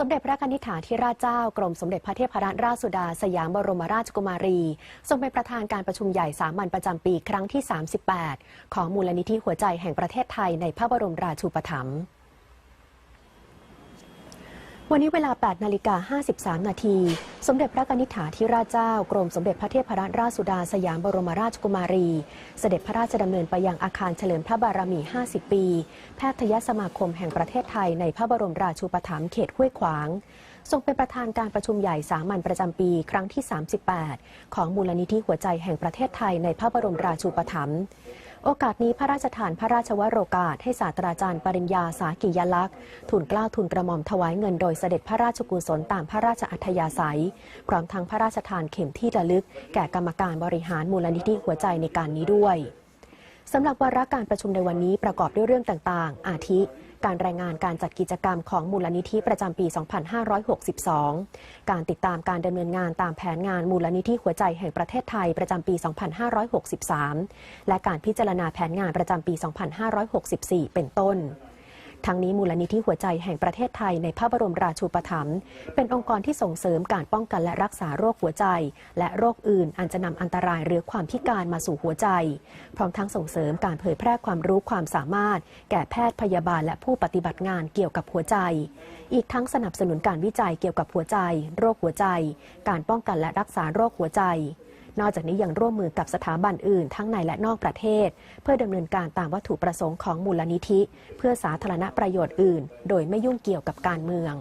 สมเด็จพระนิธิถาธิราชเจ้ากรมสมเด็จพระเทพรัตนราชสุดา สยามบรมราชกุมารี ทรงเป็นประธานการประชุมใหญ่สามัญประจำปีครั้งที่ 38 ของมูลนิธิหัวใจแห่งประเทศไทยในพระบรมราชูปถัมภ์ วันนี้เวลา 8 นาฬิกา 53 นาที สมเด็จพระนิธิถาธิราชเจ้า กรมสมเด็จพระเทพรัตนราชสุดาสยามบรมราชกุมารี เสด็จพระราชดำเนินไปยังอาคารเฉลิมพระบารมี 50 ปี แพทยสมาคมแห่งประเทศไทยในพระบรมราชูปถัมภ์เขตห้วยขวาง ทรงเป็นประธานการประชุมใหญ่สามัญประจำปีครั้งที่ 38 ของมูลนิธิหัวใจแห่งประเทศไทยในพระบรมราชูปถัมภ์โอกาสนี้พระราชทานพระราชวโรกาสให้ศาสตราจารย์ปริญญาสากิยลักษณ์ทุนกล้าทุนกระหม่อมถวายเงินโดยเสด็จพระราชกุศลตามพระราชอัธยาศัย พร้อมทั้งพระราชทานเข็มที่ระลึก แก่กรรมการบริหารมูลนิธิหัวใจในการนี้ด้วย สำหรับวาระการประชุมในวันนี้ประกอบด้วยเรื่องต่างๆ อาทิ การรายงานการจัดกิจกรรมของมูลนิธิประจำปี 2562 การติดตามการดำเนินงานตามแผนงานมูลนิธิหัวใจแห่งประเทศไทยประจำปี 2563 และการพิจารณาแผนงานประจำปี 2564 เป็นต้น ทั้งนี้มูลนิธิหัวใจแห่งประเทศไทยในพระบรมราชูปถัมภ์เป็นองค์กรที่ส่งเสริมการป้องกันและรักษาโรคหัวใจ และโรคอื่นอันจะนำอันตรายหรือความพิการมาสู่หัวใจ พร้อมทั้งส่งเสริมการเผยแพร่ความรู้ความสามารถ แก่แพทย์พยาบาลและผู้ปฏิบัติงานเกี่ยวกับหัวใจ อีกทั้งสนับสนุนการวิจัยเกี่ยวกับหัวใจ โรคหัวใจ การป้องกันและรักษาโรคหัวใจ นอกจากนี้ยังร่วมมือกับสถาบันอื่น ทั้งในและนอกประเทศ เพื่อดำเนินการตามวัตถุประสงค์ของมูลนิธิ เพื่อสาธารณประโยชน์อื่น โดยไม่ยุ่งเกี่ยวกับการเมือง